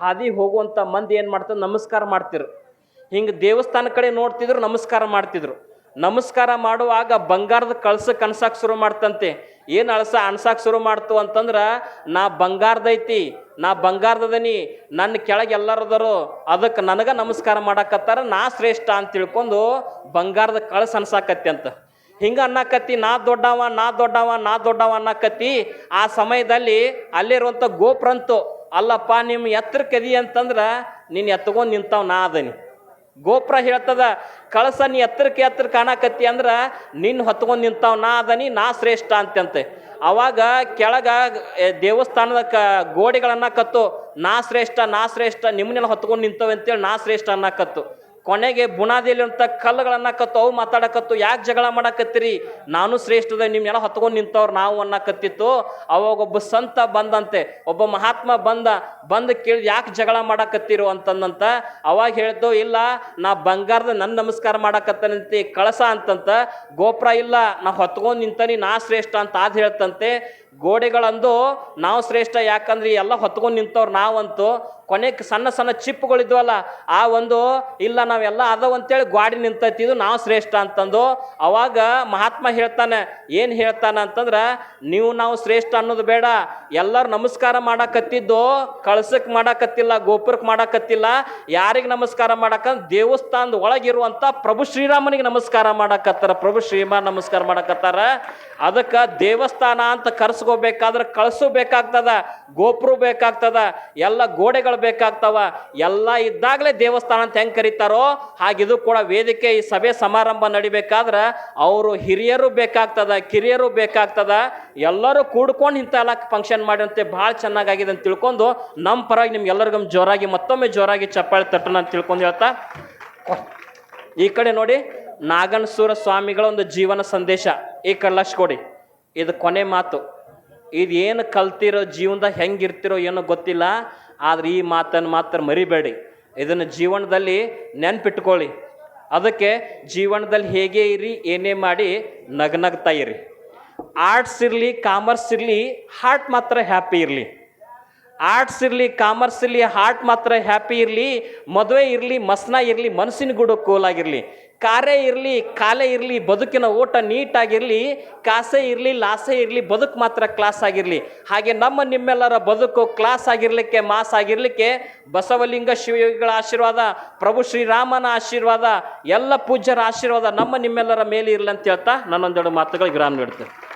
ಹಾದಿ ಹೋಗುವಂಥ ಮಂದಿ ಏನು ಮಾಡ್ತಾರೆ ನಮಸ್ಕಾರ ಮಾಡ್ತಿದ್ರು. ಹಿಂಗೆ ದೇವಸ್ಥಾನ ಕಡೆ ನೋಡ್ತಿದ್ರು, ನಮಸ್ಕಾರ ಮಾಡ್ತಿದ್ರು. ನಮಸ್ಕಾರ ಮಾಡುವಾಗ ಬಂಗಾರದ ಕಳ್ಸಕ್ಕೆ ಅನ್ಸಕ್ಕೆ ಶುರು ಮಾಡ್ತಂತೆ. ಏನು ಅಳಸ ಅನ್ಸಕ್ಕೆ ಶುರು ಮಾಡ್ತು ಅಂತಂದ್ರೆ, ನಾ ಬಂಗಾರದೈತಿ ನಾ ಬಂಗಾರದದನಿ ನನ್ನ ಕೆಳಗೆ ಎಲ್ಲರದರು ಅದಕ್ಕೆ ನನಗೆ ನಮಸ್ಕಾರ ಮಾಡಕತ್ತಾರ, ನಾ ಶ್ರೇಷ್ಠ ಅಂತ ತಿಳ್ಕೊಂಡು ಬಂಗಾರದ ಕಳಸ ಅನ್ಸಾಕತ್ತಿ ಅಂತ. ಹಿಂಗೆ ಅನ್ನಕತ್ತಿ, ನಾ ದೊಡ್ಡವ ನಾ ದೊಡ್ಡವ ನಾ ದೊಡ್ಡವ ಅನ್ನಕತ್ತಿ, ಆ ಸಮಯದಲ್ಲಿ ಅಲ್ಲಿರುವಂಥ ಗೋಪ್ರಂತು ಅಲ್ಲಪ್ಪ ನಿಮ್ಮ ಎತ್ತರ ಕದಿ ಅಂತಂದ್ರೆ ನಿನ್ನ ಎತ್ಕೊಂಡು ನಿಂತಾವ್, ನಾ ಅದನಿ. ಗೋಪುರ ಹೇಳ್ತದ, ಕಳಸ ನೀ ಎತ್ತರಕ್ಕೆ ಎತ್ತರ ಕಾಣಕತ್ತಿ ಅಂದ್ರೆ ನಿನ್ನ ಹೊತ್ಕೊಂಡು ನಿಂತಾವ್, ನಾ ಅದನಿ, ನಾ ಶ್ರೇಷ್ಠ ಅಂತಂತೆ. ಅವಾಗ ಕೆಳಗ ದೇವಸ್ಥಾನದ ಕ, ಗೋಡೆಗಳನ್ನ ಕತ್ತು, ನಾ ಶ್ರೇಷ್ಠ ನಾ ಶ್ರೇಷ್ಠ, ನಿಮ್ಮನ್ನೆಲ್ಲ ಹೊತ್ಕೊಂಡು ನಿಂತವೆ ಅಂತೇಳಿ ನಾ ಶ್ರೇಷ್ಠ ಅನ್ನಕತ್ತು. ಕೊನೆಗೆ ಬುನಾದಿಯಲ್ಲಿ ಅಂತ ಕಲ್ಲುಗಳನ್ನ ಕತ್ತು, ಅವು ಮಾತಾಡಕತ್ತು ಯಾಕೆ ಜಗಳ ಮಾಡಕತ್ತೀರಿ? ನಾನು ಶ್ರೇಷ್ಠದ ನಿಮ್ನೆಲ್ಲ ಹೊತ್ಕೊಂಡು ನಿಂತವ್ರು ನಾವು ಅನ್ನಕತ್ತಿತ್ತು. ಅವಾಗ ಒಬ್ಬ ಸಂತ ಬಂದಂತೆ, ಒಬ್ಬ ಮಹಾತ್ಮ ಬಂದ, ಬಂದು ಕೇಳಿ ಯಾಕೆ ಜಗಳ ಮಾಡಕತ್ತಿರು ಅಂತಂದಂತ, ಅವಾಗ ಹೇಳ್ದು, ಇಲ್ಲ, ನಾ ಬಂಗಾರದ ನನ್ನ ನಮಸ್ಕಾರ ಮಾಡಕತ್ತನಂತೆ, ಕಳಸ ಅಂತಂತ, ಗೋಪುರ ಇಲ್ಲ, ನಾ ಹೊತ್ಕೊಂಡು ನಿಂತನಿ, ನಾ ಶ್ರೇಷ್ಠ ಅಂತ ಆದ್ ಹೇಳ್ತಂತೆ. ಗೋಡೆಗಳಂದು ನಾವು ಶ್ರೇಷ್ಠ. ಯಾಕಂದ್ರೆ ಎಲ್ಲ ಹೊತ್ಕೊಂಡು ನಿಂತವ್ರು ನಾವಂತೂ ಕೊನೆಗೆ ಸಣ್ಣ ಸಣ್ಣ ಚಿಪ್ಪುಗಳಿದ್ವಲ್ಲ ಆ ಒಂದು ಇಲ್ಲ ನಾವೆಲ್ಲ ಅದಾವ ಅಂತೇಳಿ ಗಾಡಿ ನಿಂತೈತಿ, ಇದು ನಾವು ಶ್ರೇಷ್ಠ ಅಂತಂದು ಅವಾಗ ಮಹಾತ್ಮ ಹೇಳ್ತಾನೆ. ಏನು ಹೇಳ್ತಾನೆ ಅಂತಂದ್ರೆ, ನೀವು ನಾವು ಶ್ರೇಷ್ಠ ಅನ್ನೋದು ಬೇಡ, ಎಲ್ಲರೂ ನಮಸ್ಕಾರ ಮಾಡಕತ್ತಿದ್ದು ಕಳ್ಸಕ್ಕೆ ಮಾಡಕತ್ತಿಲ್ಲ ಗೋಪುರಕ್ಕೆ ಮಾಡಕತ್ತಿಲ್ಲ, ಯಾರಿಗೆ ನಮಸ್ಕಾರ ಮಾಡಕಂದ್ರೆ ದೇವಸ್ಥಾನದ ಒಳಗಿರುವಂಥ ಪ್ರಭು ಶ್ರೀರಾಮನಿಗೆ ನಮಸ್ಕಾರ ಮಾಡಕತ್ತಾರ, ಪ್ರಭು ಶ್ರೀಮಾನ್ ನಮಸ್ಕಾರ ಮಾಡಕತ್ತಾರ. ಅದಕ್ಕೆ ದೇವಸ್ಥಾನ ಅಂತ ಕರ್ಸ್ಕೋಬೇಕಾದ್ರೆ ಕಳಿಸು ಬೇಕಾಗ್ತದ, ಗೋಪುರ ಬೇಕಾಗ್ತದ, ಎಲ್ಲ ಗೋಡೆಗಳು ಬೇಕಾಗ್ತವ, ಎಲ್ಲ ಇದ್ದಾಗಲೇ ದೇವಸ್ಥಾನ ಅಂತ ಹೆಂಗೆ ಕರೀತಾರೋ ಹಾಗಿದು ಕೂಡ ವೇದಿಕೆ ಈ ಸಭೆ ಸಮಾರಂಭ ನಡಿಬೇಕಾದ್ರೆ ಅವರು ಹಿರಿಯರು ಬೇಕಾಗ್ತದ, ಕಿರಿಯರು ಬೇಕಾಗ್ತದ, ಎಲ್ಲರೂ ಕೂಡ್ಕೊಂಡು ಇಂಥ ಎಲ್ಲ ಫಂಕ್ಷನ್ ಮಾಡಿದಂತೆ ಭಾಳ ಚೆನ್ನಾಗಾಗಿದೆ ಅಂತ ತಿಳ್ಕೊಂಡು ನಮ್ಮ ಪರವಾಗಿ ನಿಮ್ಗೆಲ್ಲರಿಗೂ ಜೋರಾಗಿ ಮತ್ತೊಮ್ಮೆ ಜೋರಾಗಿ ಚಪ್ಪಾಳೆ ತಟ್ಟಣ ಅಂತ ತಿಳ್ಕೊಂಡು ಹೇಳ್ತಾ, ಈ ಕಡೆ ನೋಡಿ ನಾಗನಸೂರ ಸ್ವಾಮಿಗಳ ಒಂದು ಜೀವನ ಸಂದೇಶ, ಈ ಕಡೆ ಲಕ್ಷ ಕೊಡಿ, ಇದು ಕೊನೆ ಮಾತು. ಇದು ಏನು ಕಲ್ತಿರೋ ಜೀವನದಾಗ ಹೆಂಗಿರ್ತಿರೋ ಏನೋ ಗೊತ್ತಿಲ್ಲ, ಆದ್ರೆ ಈ ಮಾತನ್ನು ಮಾತ್ರ ಮರಿಬೇಡಿ. ಇದನ್ನು ಜೀವನದಲ್ಲಿ ನೆನ್ಪಿಟ್ಕೊಳ್ಳಿ. ಅದಕ್ಕೆ ಜೀವನದಲ್ಲಿ ಹೇಗೆ ಇರಿ, ಏನೇ ಮಾಡಿ ನಗನಗ್ತಾ ಇರಿ. ಆರ್ಟ್ಸ್ ಇರಲಿ ಕಾಮರ್ಸ್ ಇರಲಿ ಹಾರ್ಟ್ ಮಾತ್ರ ಹ್ಯಾಪಿ ಇರಲಿ. ಆರ್ಟ್ಸ್ ಇರಲಿ ಕಾಮರ್ಸ್ ಇರಲಿ ಹಾರ್ಟ್ ಮಾತ್ರ ಹ್ಯಾಪಿ ಇರಲಿ, ಮದುವೆ ಇರಲಿ, ಮಸ್ನ ಇರಲಿ, ಮನಸ್ಸಿನ ಗುಡು ಕೋಲಾಗಿರಲಿ ಕಾರ್ಯ ಇರಲಿ, ಕಾಲೇ ಇರಲಿ, ಬದುಕಿನ ಓಟ ನೀಟಾಗಿರಲಿ ಕಾಸೆ ಇರಲಿ, ಲಾಸೆ ಇರಲಿ, ಬದುಕು ಮಾತ್ರ ಕ್ಲಾಸ್ ಆಗಿರಲಿ. ಹಾಗೆ ನಮ್ಮ ನಿಮ್ಮೆಲ್ಲರ ಬದುಕು ಕ್ಲಾಸ್ ಆಗಿರಲಿಕ್ಕೆ ಮಾಸ್ ಆಗಿರಲಿಕ್ಕೆ ಬಸವಲಿಂಗ ಶಿವಯೋಗಿಗಳ ಆಶೀರ್ವಾದ, ಪ್ರಭು ಶ್ರೀರಾಮನ ಆಶೀರ್ವಾದ, ಎಲ್ಲ ಪೂಜ್ಯರ ಆಶೀರ್ವಾದ ನಮ್ಮ ನಿಮ್ಮೆಲ್ಲರ ಮೇಲೆ ಇರಲಿ ಅಂತ ಹೇಳ್ತಾ ನನ್ನೊಂದೆರಡು ಮಾತುಗಳು ಗ್ರಾಮ ನೀಡ್ತೇನೆ